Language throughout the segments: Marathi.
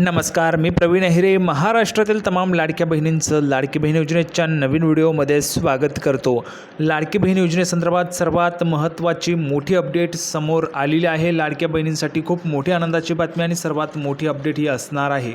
नमस्कार मी प्रवीण अहिरे महाराष्ट्रातील तमाम लाडक्या बहिणींचं लाडकी बहीण योजनेच्या नवीन व्हिडिओमध्ये स्वागत करतो. लाडकी बहीण योजनेसंदर्भात सर्वात महत्त्वाची मोठी अपडेट समोर आलेली आहे. लाडक्या बहिणींसाठी खूप मोठी आनंदाची बातमी आणि सर्वात मोठी अपडेट ही असणार आहे.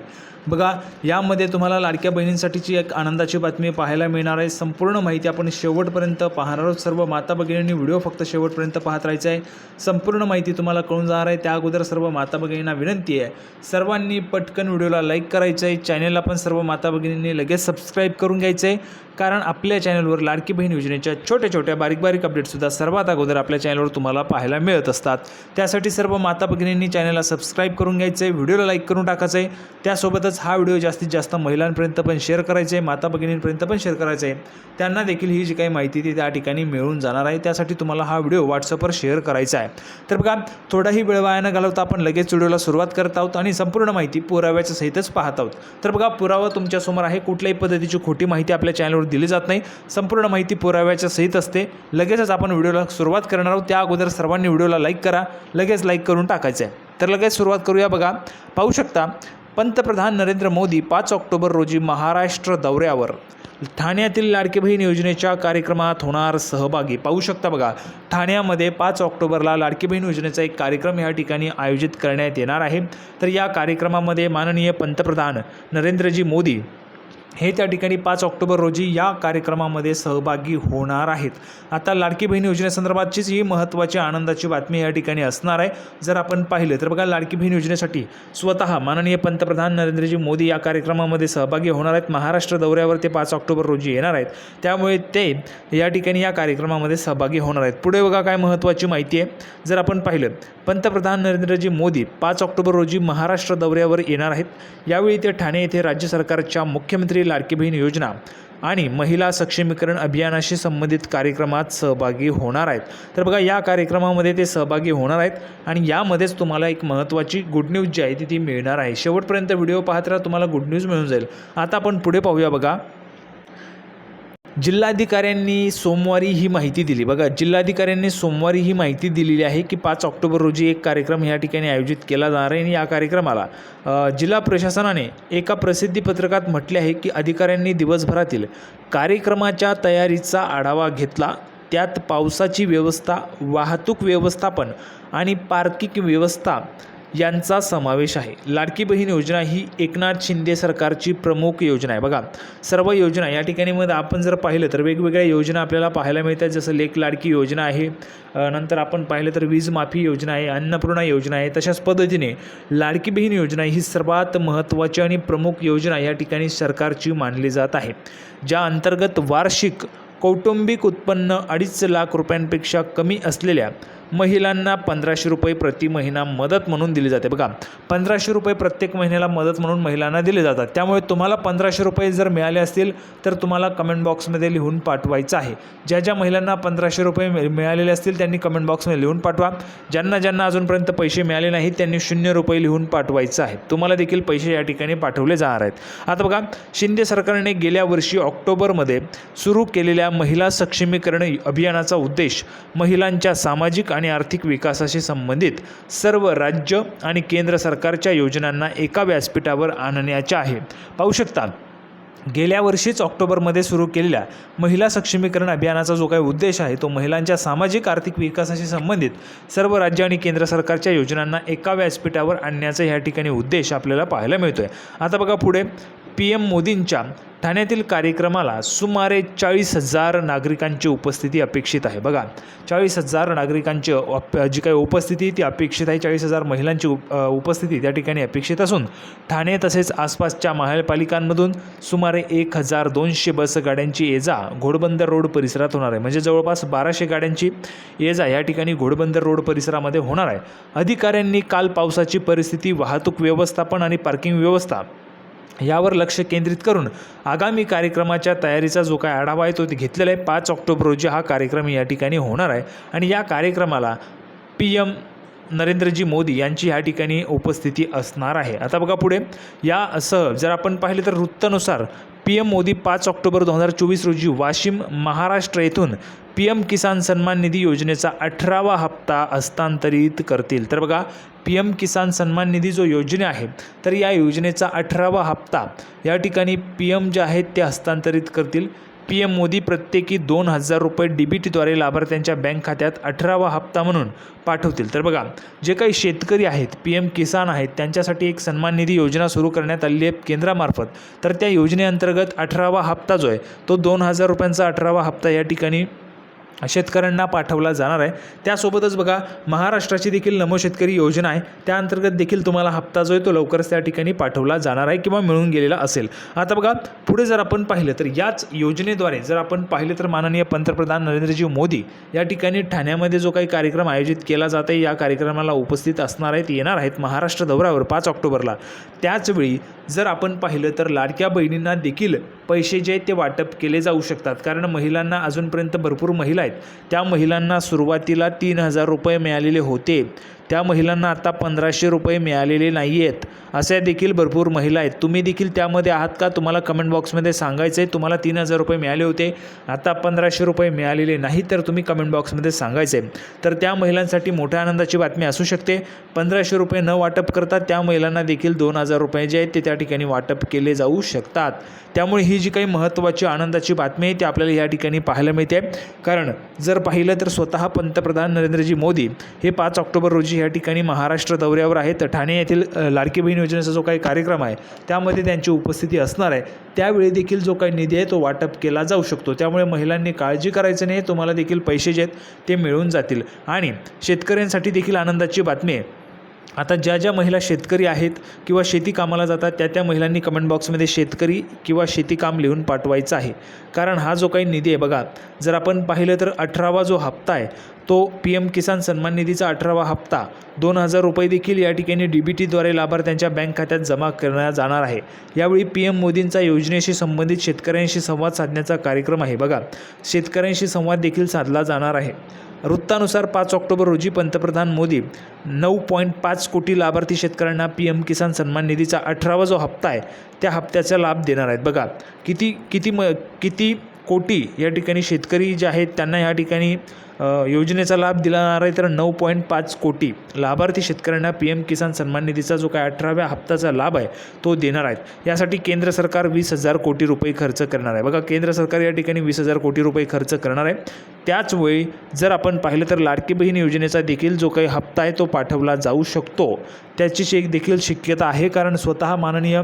बघा यामध्ये तुम्हाला लाडक्या बहिणींसाठीची एक आनंदाची बातमी पाहायला मिळणार आहे. संपूर्ण माहिती आपण शेवटपर्यंत पाहणार आहोत. सर्व माता भगिनींनी व्हिडिओ फक्त शेवटपर्यंत पाहत राहायचं आहे. संपूर्ण माहिती तुम्हाला कळून जाणार आहे. त्या अगोदर सर्व माता भगिनींना विनंती आहे. सर्वांनी पटकन व्हिडिओला लाईक करायचं आहे. चॅनलला पण सर्व माता भगिनींनी लगेच सबस्क्राईब करून घ्यायचं आहे. कारण आपल्या चॅनलवर लाडकी बहीण योजनेच्या छोट्या छोट्या बारीक बारीक अपडेटसुद्धा सर्वात अगोदर आपल्या चॅनलवर तुम्हाला पाहायला मिळत असतात. त्यासाठी सर्व माता भगिनींनी चॅनलला सबस्क्राईब करून घ्यायचं आहे. व्हिडिओला लाईक करून टाकायचं आहे. त्यासोबतच हा व्हिडिओ जास्तीत जास्त महिलांपर्यंत पण शेअर करायचा आहे माता भगिनींपर्यंत पण शेअर करायचा आहे. त्यांना देखील ही जी काही माहिती ती त्या ठिकाणी मिळून जाणार आहे. त्यासाठी तुम्हाला हा व्हिडिओ व्हॉट्सअपवर शेअर करायचा आहे. तर बघा थोडाही वेळ वाया न घालवता आपण लगेच व्हिडिओला सुरुवात करत आहोत आणि संपूर्ण माहिती पुराव्याच्या सहितच पाहत आहोत. तर बघा पुरावा तुमच्यासमोर आहे. कुठल्याही पद्धतीची खोटी माहिती आपल्या चॅनलवर दिली जात नाही. संपूर्ण माहिती पुराव्याच्या सहित असते. लगेचच आपण व्हिडिओला सुरुवात करणार आहोत. त्या अगोदर सर्वांनी व्हिडिओला लाईक करा. लगेच लाईक करून टाकायचं आहे. तर लगेच सुरुवात करूया बघा. पाहू शकता पंतप्रधान नरेंद्र मोदी पाच ऑक्टोबर रोजी महाराष्ट्र दौऱ्यावर. ठाण्यातील लाडकी बहीण योजनेच्या कार्यक्रमात होणार सहभागी. पाहू शकता बघा ठाण्यामध्ये पाच ऑक्टोबरला लाडकी बहीण योजनेचा एक कार्यक्रम या ठिकाणी आयोजित करण्यात येणार आहे. तर या कार्यक्रमामध्ये माननीय पंतप्रधान नरेंद्रजी मोदी हे त्या ठिकाणी पाच ऑक्टोबर रोजी या कार्यक्रमामध्ये सहभागी होणार आहेत. आता लाडकी बहीण योजनेसंदर्भातचीच ही महत्त्वाची आनंदाची बातमी या ठिकाणी असणार आहे. जर आपण पाहिलं तर बघा लाडकी बहीण योजनेसाठी स्वतः माननीय पंतप्रधान नरेंद्रजी मोदी या कार्यक्रमामध्ये सहभागी होणार आहेत. महाराष्ट्र दौऱ्यावर ते पाच ऑक्टोबर रोजी येणार आहेत. त्यामुळे ते या ठिकाणी या कार्यक्रमामध्ये सहभागी होणार आहेत. पुढे बघा काय महत्त्वाची माहिती आहे. जर आपण पाहिलं पंतप्रधान नरेंद्रजी मोदी पाच ऑक्टोबर रोजी महाराष्ट्र दौऱ्यावर येणार आहेत. यावेळी ते ठाणे येथे राज्य सरकारच्या मुख्यमंत्री लाडकी बहीण योजना आणि महिला सक्षमीकरण अभियानाशी संबंधित कार्यक्रमात सहभागी होणार आहेत. तर बघा या कार्यक्रमामध्ये ते सहभागी होणार आहेत आणि यामध्येच तुम्हाला एक महत्त्वाची गुड न्यूज जी आहे ती ती मिळणार आहे. शेवटपर्यंत व्हिडिओ पाहत राहा तुम्हाला गुड न्यूज मिळून जाईल. आता आपण पुढे पाहूया बघा. जिल्हाधिकाऱ्यांनी सोमवारी ही माहिती दिली. बघा जिल्हाधिकाऱ्यांनी सोमवारी ही माहिती दिलेली आहे की पाच ऑक्टोबर रोजी एक कार्यक्रम या ठिकाणी आयोजित केला जाणार आहे आणि या कार्यक्रमाला जिल्हा प्रशासनाने एका प्रसिद्धीपत्रकात म्हटले आहे की अधिकाऱ्यांनी दिवसभरातील कार्यक्रमाच्या तयारीचा आढावा घेतला. त्यात पावसाची व्यवस्था वाहतूक व्यवस्थापन आणि पार्किंग व्यवस्था यांचा समावेश आहे. लाडकी बहीण योजना ही एकनाथ शिंदे सरकारची प्रमुख योजना आहे. बघा सर्व योजना या ठिकाणी मध्ये आपण जर पाहिलं तर वेगवेगळ्या योजना आपल्याला पाहायला मिळतात. जसं लेख लाडकी योजना आहे नंतर आपण पाहिलं तर वीज माफी योजना आहे अन्नपूर्णा योजना आहे. तशाच पद्धतीने लाडकी बहीण योजना ही सर्वात महत्त्वाची आणि प्रमुख योजना या ठिकाणी सरकारची मानली जात आहे. ज्या अंतर्गत वार्षिक कौटुंबिक उत्पन्न अडीच लाख रुपयांपेक्षा कमी असलेल्या महिलांना पंधराशे रुपये प्रति महिना मदत म्हणून दिली जाते. बघा पंधराशे रुपये प्रत्येक महिन्याला मदत म्हणून महिलांना दिले जातात. त्यामुळे तुम्हाला पंधराशे रुपये जर मिळाले असतील तर तुम्हाला कमेंट बॉक्समध्ये लिहून पाठवायचं आहे. ज्या ज्या महिलांना पंधराशे रुपये मिळालेले असतील त्यांनी कमेंट बॉक्समध्ये लिहून पाठवा. ज्यांना ज्यांना अजूनपर्यंत पैसे मिळाले नाहीत त्यांनी शून्य रुपये लिहून पाठवायचं आहे. तुम्हाला देखील पैसे या ठिकाणी पाठवले जाणार आहेत. आता बघा शिंदे सरकारने गेल्या वर्षी ऑक्टोबरमध्ये सुरू केलेल्या महिला सक्षमीकरण अभियानाचा उद्देश महिलांच्या सामाजिक आणि आर्थिक विकासाशी संबंधित सर्व राज्य आणि केंद्र सरकारच्या योजनांना एका व्यासपीठावर आणण्याच्या आहे. पाहू शकता गेल्या वर्षीच ऑक्टोबरमध्ये सुरू केलेल्या महिला सक्षमीकरण अभियानाचा जो काही उद्देश आहे तो महिलांच्या सामाजिक आर्थिक विकासाशी संबंधित सर्व राज्य आणि केंद्र सरकारच्या योजनांना एका व्यासपीठावर आणण्याचा या ठिकाणी उद्देश आपल्याला पाहायला मिळतो आहे आता बघा पुढे पी एम मोदींच्या ठाण्यातील कार्यक्रमाला सुमारे चाळीस हजार नागरिकांची उपस्थिती अपेक्षित आहे. बघा चाळीस हजार नागरिकांची अप जी काही उपस्थिती ती अपेक्षित आहे. चाळीस हजार महिलांची उपस्थिती त्या ठिकाणी अपेक्षित असून ठाणे तसेच आसपासच्या महापालिकांमधून सुमारे एक हजार दोनशे बस गाड्यांची ये जा घोडबंदर रोड परिसरात होणार आहे. म्हणजे जवळपास बाराशे गाड्यांची ये जा या ठिकाणी घोडबंदर रोड परिसरामध्ये होणार आहे. अधिकाऱ्यांनी काल पावसाची परिस्थिती वाहतूक व्यवस्थापन आणि पार्किंग व्यवस्था यावर लक्ष केंद्रित करून आगामी कार्यक्रमाच्या तयारीचा जो काय आढावा आहे तो ते घेतलेला आहे. पाच ऑक्टोबर रोजी हा कार्यक्रम या ठिकाणी होणार आहे आणि या कार्यक्रमाला पी एम नरेंद्रजी मोदी यांची ह्या ठिकाणी उपस्थिती असणार आहे. आता बघा पुढे. या असं जर आपण पाहिलं तर वृत्तानुसार पी एम मोदी पाच ऑक्टोबर दोन हजार चोवीस रोजी वाशिम महाराष्ट्र येथून पी एम किसान सन्मान निधी योजनेचा अठरावा हप्ता हस्तांतरित करतील. तर बघा पी एम किसान सन्मान निधी जो योजना आहे तर या योजनेचा अठरावा हप्ता या ठिकाणी पी एम जे आहेत ते हस्तांतरित करतील. पी एम मोदी प्रत्येकी दोन हजार रुपये डी बी टीद्वारे लाभार्थ्यांच्या बँक खात्यात अठरावा हप्ता म्हणून पाठवतील. तर बघा जे काही शेतकरी आहेत पी एम किसान आहेत त्यांच्यासाठी एक सन्मान निधी योजना सुरू करण्यात आली आहे केंद्रामार्फत. तर त्या योजनेअंतर्गत अठरावा हप्ता जो आहे तो दोन हजार रुपयांचा अठरावा हप्ता या ठिकाणी शेतकऱ्यांना पाठवला जाणार आहे. त्यासोबतच बघा महाराष्ट्राची देखील नमो शेतकरी योजना आहे. त्या अंतर्गत देखील तुम्हाला हप्ता जो आहे तो लवकरच त्या ठिकाणी पाठवला जाणार आहे किंवा मिळून गेलेला असेल. आता बघा पुढे जर आपण पाहिलं तर याच योजनेद्वारे जर आपण पाहिलं तर माननीय पंतप्रधान नरेंद्रजी मोदी या ठिकाणी ठाण्यामध्ये जो काही कार्यक्रम आयोजित केला जात आहे या कार्यक्रमाला उपस्थित असणार आहेत येणार आहेत महाराष्ट्र दौऱ्यावर पाच ऑक्टोबरला. त्याचवेळी जर आपण पाहिलं तर लाडक्या बहिणींना देखील पैसे जे आहेत ते वाटप केले जाऊ शकतात. कारण महिलांना अजूनपर्यंत भरपूर महिला आहेत. त्या महिलांना सुरुवातीला तीन हजार रुपये मिळालेले होते. त्या महिलांना आता पंधराशे रुपये मिळालेले नाही आहेत अशा देखील भरपूर महिला आहेत. तुम्ही देखील त्यामध्ये आहात का? तुम्हाला कमेंट बॉक्समध्ये सांगायचं आहे तुम्हाला तीन हजार रुपये मिळाले होते. आता पंधराशे रुपये मिळालेले नाही तर तुम्ही कमेंट बॉक्समध्ये सांगायचं आहे तर त्या महिलांसाठी मोठ्या आनंदाची बातमी असू शकते. पंधराशे रुपये न वाटप करता त्या महिलांना देखील दोन हजार रुपये जे आहेत ते त्या ठिकाणी वाटप केले जाऊ शकतात. त्यामुळे ही जी काही महत्त्वाची आनंदाची बातमी आहे ती आपल्याला या ठिकाणी पाहायला मिळते. कारण जर पाहिलं तर स्वतः पंतप्रधान नरेंद्रजी मोदी हे पाच ऑक्टोबर रोजी या ठिकाणी महाराष्ट्र दौऱ्यावर आहेत. ठाणे येथील लाडकी बहीण योजनेचा जो काही कार्यक्रम आहे त्यामध्ये त्यांची उपस्थिती असणार आहे. त्यावेळी देखील जो काही निधी आहे तो वाटप केला जाऊ शकतो. त्यामुळे महिलांनी काळजी करायचं नाही तुम्हाला देखील पैसे जे आहेत ते मिळून जातील. आणि शेतकऱ्यांसाठी देखील आनंदाची बातमी आहे. आता ज्या ज्या महिला शेतकरी आहेत किंवा शेती कामाला जातात त्या त्या महिलांनी कमेंट बॉक्समध्ये शेतकरी किंवा शेती काम लिहून पाठवायचं आहे. कारण हा जो काही निधी आहे बघा जर आपण पाहिलं तर अठरावा जो हप्ता आहे तो पी एम किसान सन्मान निधीचा अठरावा हप्ता. दोन हजार रुपये देखील या ठिकाणी डी बी टीद्वारे लाभार्थ्यांच्या बँक खात्यात जमा करण्यात जाणार आहे. यावेळी पी एम मोदींचा योजनेशी संबंधित शेतकऱ्यांशी संवाद साधण्याचा कार्यक्रम आहे. बघा शेतकऱ्यांशी संवाद देखील साधला जाणार आहे. वृत्तानुसार पाच ऑक्टोबर रोजी पंतप्रधान मोदी नऊ पॉईंट पाच कोटी लाभार्थी शेतकऱ्यांना पी एम किसान सन्मान निधीचा अठरावा जो हप्ता आहे त्या हप्त्याचा लाभ देणार आहेत. बघा किती किती म किती कोटी या ठिकाणी शेतकरी जे आहेत त्यांना या ठिकाणी योजनेचा लाभ दिला जाणार आहे. तर नऊ पॉईंट पाच कोटी लाभार्थी शेतकऱ्यांना पी एम किसान सन्मान निधीचा जो काय अठराव्या हप्त्याचा लाभ आहे तो देणार आहेत. यासाठी केंद्र सरकार वीस हजार कोटी रुपये खर्च करणार आहे. बघा केंद्र सरकार या ठिकाणी वीस हजार कोटी रुपये खर्च करणार आहे. त्याचवेळी जर आपण पाहिलं तर लाडकी बहीण योजनेचा देखील जो काही हप्ता आहे तो पाठवला जाऊ शकतो. त्याची एक देखील शक्यता आहे कारण स्वतः माननीय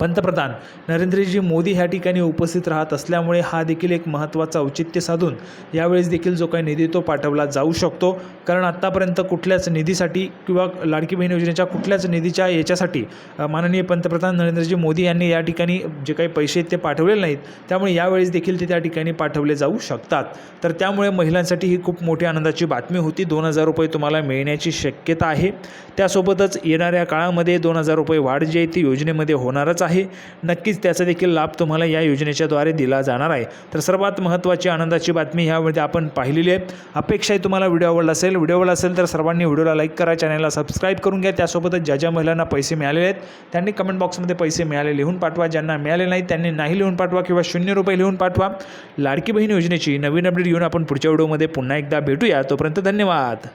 पंतप्रधान नरेंद्रजी मोदी ह्या ठिकाणी उपस्थित राहत असल्यामुळे हा देखील एक महत्त्वाचा औचित्य साधून यावेळेस देखील जो काही निधी तो पाठवला जाऊ शकतो. कारण आत्तापर्यंत कुठल्याच निधीसाठी किंवा लाडकी बहीण योजनेच्या कुठल्याच निधीच्या याच्यासाठी माननीय पंतप्रधान नरेंद्रजी मोदी यांनी या ठिकाणी जे काही पैसे आहेत ते पाठवलेले नाहीत. त्यामुळे यावेळेस देखील ते त्या ठिकाणी पाठवले जाऊ शकतात. तर त्यामुळे महिलांसाठी ही खूप मोठी आनंदाची बातमी होती. दोन हजार रुपये तुम्हाला मिळण्याची शक्यता आहे. त्यासोबतच येणाऱ्या काळामध्ये दोन हजार रुपये वाढ जी आहे ती योजनेमध्ये होणारच आहे. नक्कीच त्याचा देखील लाभ तुम्हाला या योजनेच्याद्वारे दिला जाणार आहे. तर सर्वात महत्त्वाची आनंदाची बातमी ह्यामध्ये आपण पाहिलेली आहे. अपेक्षा आहे तुम्हाला व्हिडिओ आवडला असेल व्हिडिओ आवडला असेल तर सर्वांनी व्हिडिओला लाईक करा चॅनलला सबस्क्राईब करून घ्या. त्यासोबतच ज्या ज्या महिलांना पैसे मिळालेले आहेत त्यांनी कमेंट बॉक्समध्ये पैसे मिळाले लिहून पाठवा. ज्यांना मिळाले नाही त्यांनी नाही लिहून पाठवा किंवा शून्य रुपये लिहून पाठवा. लाडकी बहीण योजनेची नवीन अपडेट घेऊन आपण पुढच्या व्हिडिओमध्ये पुन्हा एकदा भेटूया. तोपर्यंत धन्यवाद.